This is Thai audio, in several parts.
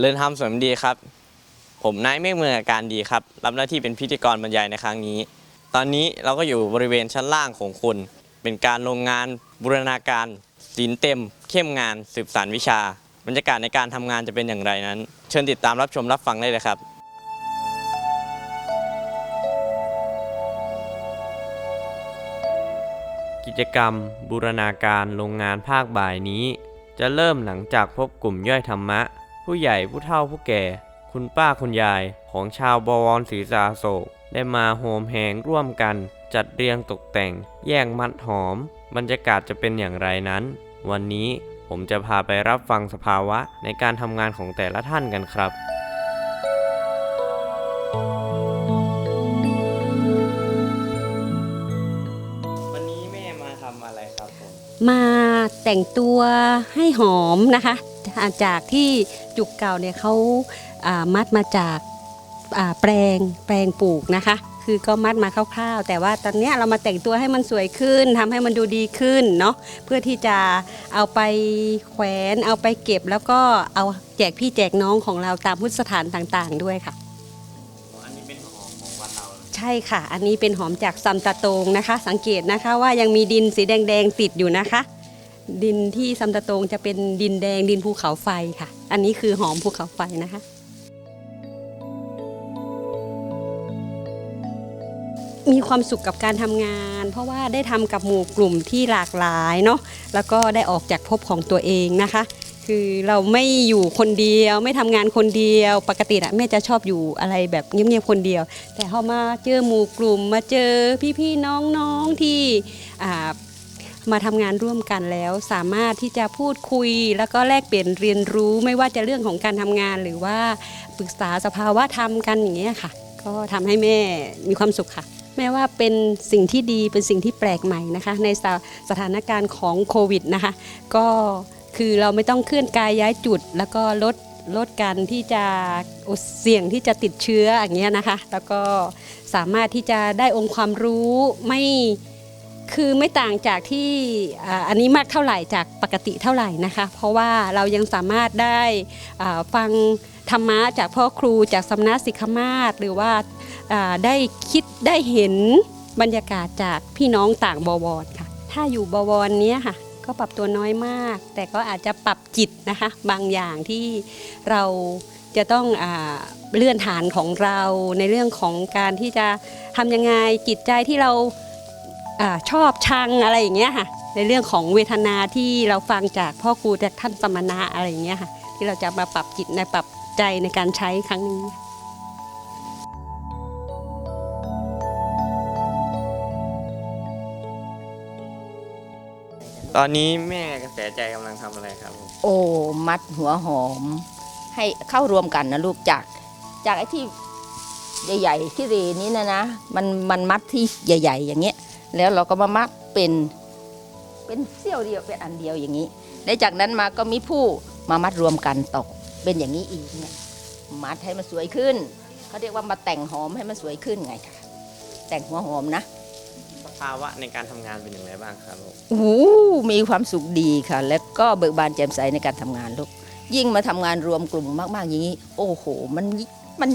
เริญธรรมสมดีครับ ผมนายเมฆเมืองอาการดีครับ รับหน้าที่เป็นพิธีกรบรรยายในครั้งนี้ ตอนนี้เราก็อยู่บริเวณชั้นล่างของคุณ เป็นการลงงานบูรณาการศิลป์เต็ม เข้มงานสืบสานวิชา บรรยากาศในการทำงานจะเป็นอย่างไรนั้น เชิญติดตามรับชมรับฟังได้เลยครับกิจกรรม บูรณาการโรงงานภาคบ่ายนี้ จะเริ่มหลังจากพบกลุ่มย่อยธรรมะ ผู้ใหญ่ผู้เฒ่าผู้แก่ คุณป้าคุณยายของชาวบวรศรีสาโศก ได้มาโฮมแหงร่วมกัน จัดเรียงตกแต่ง แยกมัดหอม บรรยากาศจะเป็นอย่างไรนั้น วันนี้ผมจะพาไปรับฟังสภาวะในการทำงานของแต่ละท่านกันครับวันนี้แม่มาทำอะไรครับมาแต่งตัวให้หอมนะคะ อ่าจากที่จุกเก่าเนี่ยเขาามัดมาจากาแปลงแปลงปลูกนะคะ คือก็มัดมาคร่าวๆ แต่ว่าตอนนี้เรามาแต่งตัวให้มันสวยขึ้นทำให้มันดูดีขึ้นเนาะเพื่อที่จะเอาไปแขวนเอาไปเก็บแล้วก็เอาแจกพี่แจกน้องของเราตามพุทธสถานต่างๆด้วยค่ะอันนี้เป็นของของวัดเราใช่ค่ะ อันนี้เป็นหอมจากซัมตะโตงนะคะ สังเกตนะคะว่ายังมีดินสีแดงๆติดอยู่นะคะ ดินที่ซัมตะตงจะเป็นดินแดงดินภูเขาไฟค่ะ อันนี้คือหอมภูเขาไฟนะคะ มีความสุขกับการทำงาน เพราะว่าได้ทำกับหมู่กลุ่มที่หลากหลายเนาะแล้วก็ได้ออกจากภพของตัวเองนะคะ คือเราไม่อยู่คนเดียว ไม่ทำงานคนเดียว ปกติอะแม่จะชอบอยู่อะไรแบบเงียบๆคนเดียว แต่พอมาเจอหมู่กลุ่มมาเจอพี่ๆน้องๆที่อ่า มาทำงานร่วมกันแล้ว สามารถที่จะพูดคุย แล้วก็แลกเปลี่ยนเรียนรู้ไม่ว่าจะเรื่องของการทำงานหรือว่าปรึกษาสภาวะธรรมกันอย่างเงี้ยค่ะ ก็ทำให้แม่มีความสุขค่ะ แม้ว่าเป็นสิ่งที่ดีเป็นสิ่งที่แปลกใหม่นะคะ ในสถาสถานการณ์ของโควิดนะคะ ก็คือเราไม่ต้องเคลื่อนกายย้ายจุด แล้วก็ลดลดการที่จะเสี่ยงที่จะติดเชื้ออย่างเงี้ยนะคะ แล้วก็สามารถที่จะได้องค์ความรู้ไม่ คือไม่ต่างจากที่อันนี้มากเท่าไหร่จากปกติเท่าไหร่นะคะ เพราะว่าเรายังสามารถได้ฟังธรรมะจากพ่อครูจากสำนักสิกขมาศหรือว่าได้คิดได้เห็นบรรยากาศจากพี่น้องต่างบวรค่ะ ถ้าอยู่บวรเนี้ยค่ะ ก็ปรับตัวน้อยมาก แต่ก็อาจจะปรับจิตนะคะ บางอย่างที่เราจะต้องอเลื่อนฐานของเราในเรื่องของการที่จะทำยังไงจิตใจที่เรา อาชอบชังอะไรอย่างเงี้ยค่ะ ในเรื่องของเวทนาที่เราฟังจากพ่อครูจากท่านสมณะอะไรอย่างเงี้ยค่ะ ที่เราจะมาปรับจิตในปรับใจในการใช้ครั้งนี้ตอนนี้แม่กระแสใจกำลังทำอะไรครับผมโอ้มัดหัวหอม ให้เข้ารวมกันนะลูกจาก จากไอ้ที่ใหญ่ ๆ ที่เรนี้นะนะ มันมันมัดที่ใหญ่ ๆ อย่างเงี้ย แล้วเราก็มามัดเป็นเป็นเสี้ยวเดียวเป็นอันเดียวอย่างนี้และจากนั้นมาก็มีผู้มามัดรวมกันตกเป็นอย่างนี้อีกเนี่ยมัดให้มันสวยขึ้นเขาเรียกว่ามาแต่งหอมให้มันสวยขึ้นไงค่ะ แต่งหัวหอมนะสภาวะในการทำงานเป็นอย่างไรบ้างครับผมโอ้โหมีความสุขดีค่ะ แล้วก็เบิกบานแจ่มใสในการทำงานลูกยิ่งมาทำงานรวมกลุ่มมาก ๆ อย่างนี้ โอ้โห มันมัน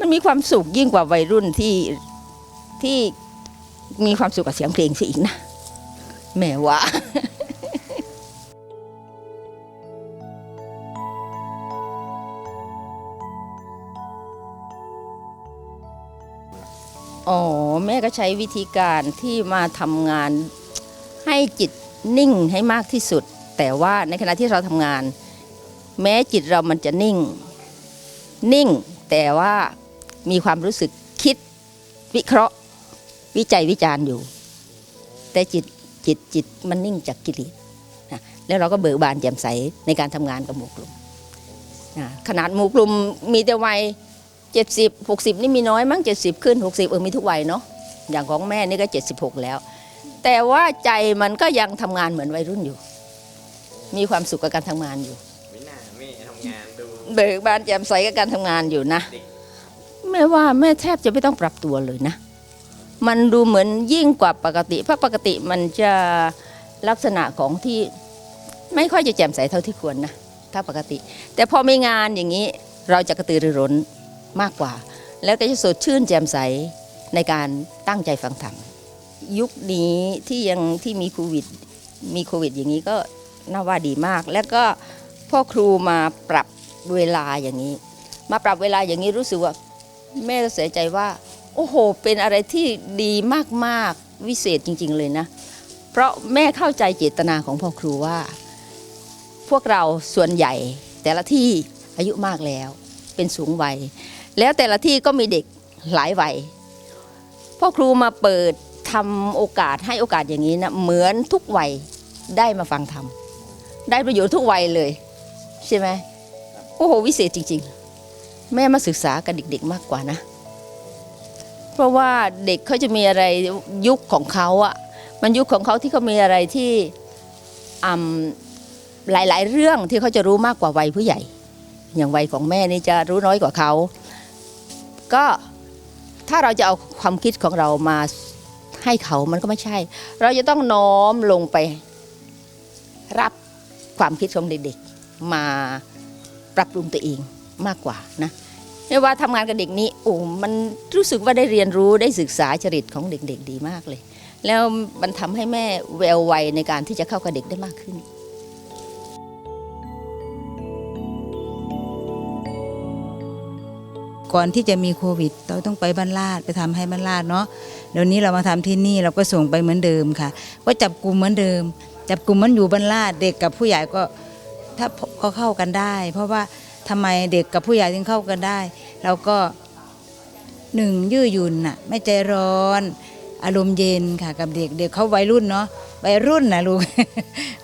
มันมีความสุขยิ่งกว่าวัยรุ่นที่ที่ มีความสุขกับเสียงเพลงสิอีกนะ แม่ว่าอ๋อแม่ก็ใช้วิธีการที่มาทำงานให้จิตนิ่งให้มากที่สุด แต่ว่าในขณะที่เราทำงาน แม้จิตเรามันจะนิ่ง นิ่ง แต่ว่ามีความรู้สึกคิดวิเคราะห์ วิจัยวิจารณ์อยู่ แต่จิตจิตจิตมันนิ่งจากกิเลสนะแล้วเราก็เบิกบานแจ่มใสในการทำงานกับหมู่กลุ่มนะขนาดหมู่กลุ่มมีแต่วัยเจ็ดสิบหกสิบนี่มีน้อยมั้งเจ็ดสิบขึ้นหกสิบเออมีทุกวัยเนาะอย่างของแม่นี่ก็เจ็ดสิบหกแล้ว แต่ว่าใจมันก็ยังทำงานเหมือนวัยรุ่นอยู่ มีความสุขกับการทำงานอยู่วินาแม่ทำงานดูเบิกบานแจ่มใสกับการทำงานอยู่นะเด็กแม่ว่าแม่แทบจะไม่ต้องปรับตัวเลยนะ มันดูเหมือนยิ่งกว่าปกติเพราะปกติมันจะลักษณะของที่ไม่ค่อยจะแจ่มใสเท่าที่ควรนะถ้าปกติ แต่พอมีงานอย่างนี้เราจะกระตือรือร้นมากกว่า แล้วก็จะสดชื่นแจ่มใสในการตั้งใจฟังธรรมยุคนี้ที่ยังที่มีโควิดมีโควิด อย่างนี้ก็น่าว่าดีมาก แล้วก็พ่อครูมาปรับเวลาอย่างนี้ มาปรับเวลาอย่างนี้รู้สึกว่าแม่เสียใจว่า โอ้โห เป็นอะไรที่ดีมากๆวิเศษจริง ๆ เลยนะ เพราะแม่เข้าใจเจตนาของพ่อครูว่า พวกเราส่วนใหญ่ แต่ละที่อายุมากแล้ว เป็นสูงวัย แล้วแต่ละที่ก็มีเด็กหลายวัยพ่อครูมาเปิดทำโอกาสให้โอกาสอย่างนี้นะเหมือนทุกวัยได้มาฟังธรรมได้ประโยชน์ทุกวัยเลยใช่ไหมโอ้โหวิเศษจริง ๆ แม่มาศึกษากับเด็ก ๆ มากกว่านะ เพราะว่าเด็กเขาจะมีอะไรยุคของเขาอะมันยุคของเขาที่เขามีอะไรที่อืมหลาย ๆ เรื่องที่เขาจะรู้มากกว่าวัยผู้ใหญ่ อย่างวัยของแม่นี่จะรู้น้อยกว่าเขา ก็ถ้าเราจะเอาความคิดของเรามาให้เขามันก็ไม่ใช่ เราจะต้องน้อมลงไป รับความคิดของเด็ก ๆ มาปรับปรุงตัวเองมากกว่านะ ไม่ว่าทำงานกับเด็กนี้โอ้มันรู้สึกว่าได้เรียนรู้ได้ศึกษาจริตของเด็ก ๆ ดีมากเลย แล้วมันทำให้แม่แววไวในการที่จะเข้ากับเด็กได้มากขึ้นก่อนที่จะมีโควิด เราต้องไปบ้านลาดไปทำให้บ้านลาดเนาะเดี๋ยวนี้เรามาทำที่นี่เราก็ส่งไปเหมือนเดิมค่ะ ก็จับกลุ่มเหมือนเดิม จับกลุ่มมันอยู่บ้านลาดเด็กกับผู้ใหญ่ก็ถ้าเขาเข้ากันได้ เพราะว่า ทำไมเด็กกับผู้ใหญ่ถึงเข้ากันได้ เราก็หนึ่งยื้อหยุ่นน่ะไม่ใจร้อน อารมณ์เย็นค่ะกับเด็กเด็กเขาวัยรุ่นเนาะวัยรุ่นนะลูก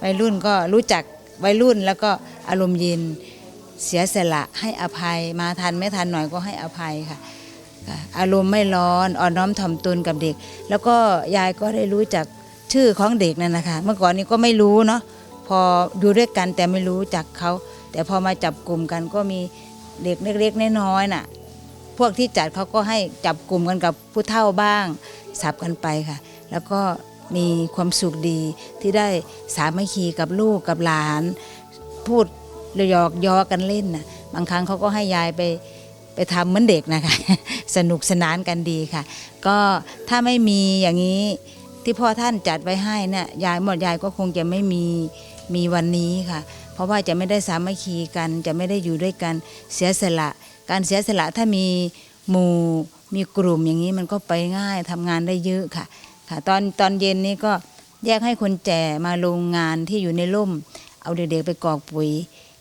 วัยรุ่นก็รู้จักวัยรุ่นแล้วก็อารมณ์เย็นเสียสละให้อภัยมาทันไม่ทันหน่อยก็ให้อภัยค่ะค่ะอารมณ์ไม่ร้อนอ่อนน้อมถ่อมตนกับเด็ก แล้วก็ยายก็ได้รู้จักชื่อของเด็กนั่นนะคะ เมื่อก่อนนี้ก็ไม่รู้เนาะพออยู่ด้วยกันแต่ไม่รู้จักเขา แต่พอมาจับกลุ่มกันก็มีเด็กเล็กๆน้อยๆน่ะ พวกที่จัดเขาก็ให้จับกลุ่มกันกับผู้เฒ่าบ้าง สับกันไปค่ะ แล้วก็มีความสุขดีที่ได้สามัคคีกับลูกกับหลาน พูดหยอกยอกันเล่นนะบางครั้งเขาก็ให้ยายไปไปทำเหมือนเด็กนะคะ สนุกสนานกันดีค่ะ ก็ถ้าไม่มีอย่างนี้ที่พ่อท่านจัดไว้ให้เนี่ยยายหมดยายก็คงจะไม่มีมีวันนี้ค่ะ ราะว่าจะไม่ได้สามัคคีกัน จะไม่ได้อยู่ด้วยกันเสียสละ การเสียสละถ้ามีหมู่มีกลุ่มอย่างนี้มันก็ไปง่ายทำงานได้เยอะค่ะค่ะ ตอนตอนเย็นนี้ก็แยกให้คนแก่มาลงงานที่อยู่ในร่ม เอาเด็กๆไปกรอกปุ๋ย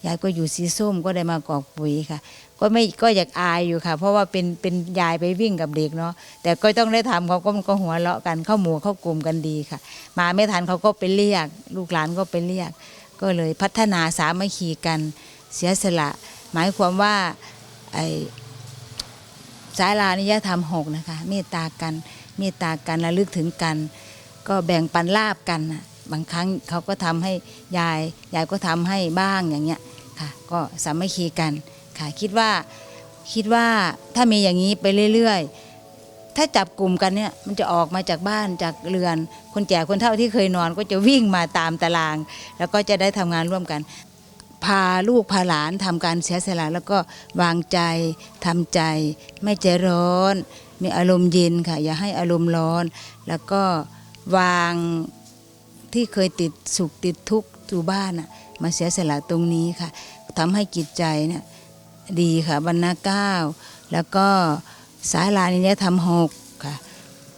ยายก็อยู่สีส้มก็ได้มากอกปุ๋ยค่ะ ก็ไม่ก็อยากอายอยู่ค่ะ เพราะว่าเป็นเป็นยายไปวิ่งกับเด็กเนาะแต่ก็ต้องได้ทำเขาก็มันก็หัวเราะกันเข้าหมู่เข้ากลุ่มกันดีค่ะ มาไม่ทันเขาก็ไปเรียก ลูกหลานก็ไปเรียก ก็เลยพัฒนาสามัคคีกันเสียสละ หมายความว่าไอสายลานิยธรรมหกนะคะเมตตากันเมตตากันระลึกถึงกัน ก็แบ่งปันลาบกันบางครั้งเขาก็ทำให้ยายยายก็ทำให้บ้างอย่างเงี้ยค่ะก็สามัคคีกันค่ะคิดว่าคิดว่าถ้ามีอย่างนี้ไปเรื่อยๆ ถ้าจับกลุ่มกันเนี่ยมันจะออกมาจากบ้านจากเรือน คนแก่คนเฒ่าที่เคยนอนก็จะวิ่งมาตามตาราง แล้วก็จะได้ทำงานร่วมกัน พาลูกพาหลานทำการเสียสละแล้วก็วางใจทำใจ ไม่ใจร้อน มีอารมณ์เย็นค่ะ อย่าให้อารมณ์ร้อน แล้วก็วางที่เคยติดสุขติดทุกข์อยู่บ้านน่ะมาเสียสละตรงนี้ค่ะทำให้จิตใจเนี่ยดีค่ะบรรณาเก้าแล้วก็ สาลานิยธรรมหกค่ะ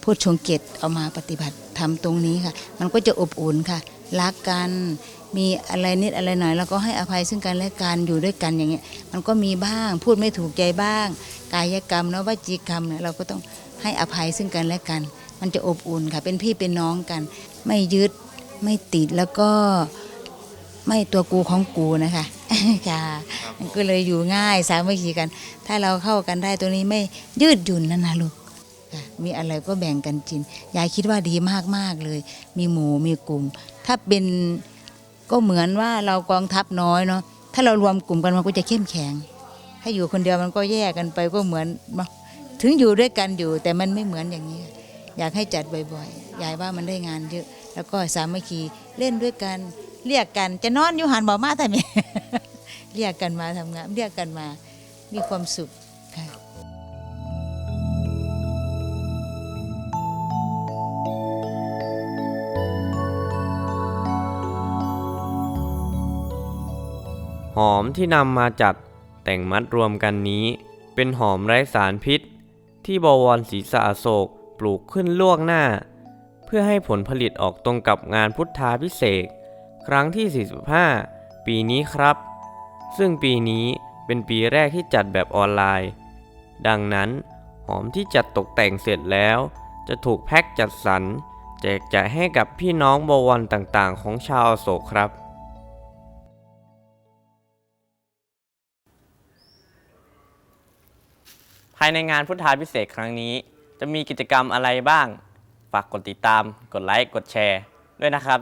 พูดชงเกตเอามาปฏิบัติทำตรงนี้ค่ะ มันก็จะอบอุ่นค่ะ รักกันมีอะไรนิดอะไรหน่อยแล้วก็ให้อภัยซึ่งกันและกันอยู่ด้วยกันอย่างเงี้ยมันก็มีบ้างพูดไม่ถูกใจบ้าง กายกรรมแล้ววจีกรรมเนี่ยเราก็ต้องให้อภัยซึ่งกันและกัน มันจะอบอุ่นค่ะ เป็นพี่เป็นน้องกัน ไม่ยึดไม่ติดแล้วก็ไม่ตัวกูของกูนะคะ ค่ะมันก็เลยอยู่ง่ายสามัคคีกัน ถ้าเราเข้ากันได้ตัวนี้ไม่ยืดหยุ่นนั่นนะลูกค่ะมีอะไรก็แบ่งกันกินยายคิดว่าดีมากๆเลย มีหมูมีกลุ่ม ถ้าเป็นก็เหมือนว่าเรากองทัพน้อยเนาะถ้าเรารวมกลุ่มกันมันก็จะเข้มแข็ง ถ้าอยู่คนเดียวมันก็แยกกันไปก็เหมือนถึงอยู่ด้วยกันอยู่ แต่มันไม่เหมือนอย่างนี้ อยากให้จัดบ่อยๆยายว่ามันได้งานเยอะ แล้วก็สามัคคีเล่นด้วยกันเรียกกันจะนอนอยู่หันบ่มาแต่เมีช เรียกกันมาทำงานเรียกกันมามีความสุขค่ะหอมที่นำมาจัดแต่งมัดรวมกันนี้ เป็นหอมไร้สารพิษ ที่บวรศรีสะอโศกปลูกขึ้นล่วงหน้า เพื่อให้ผลผลิตออกตรงกับงานพุทธาพิเศษ ครั้งที่ 45 ปีนี้ครับ ซึ่งปีนี้เป็นปีแรกที่จัดแบบออนไลน์ ดังนั้นหอมที่จัดตกแต่งเสร็จแล้ว จะถูกแพ็คจัดสรรแจกจ่ายให้กับพี่น้องบวรต่างๆ ของชาวอโศกครับ ภายในงานพุทธาพิเศษกครั้งนี้ จะมีกิจกรรมอะไรบ้าง ฝากกดติดตาม กดไลค์ กดแชร์ด้วยนะครับ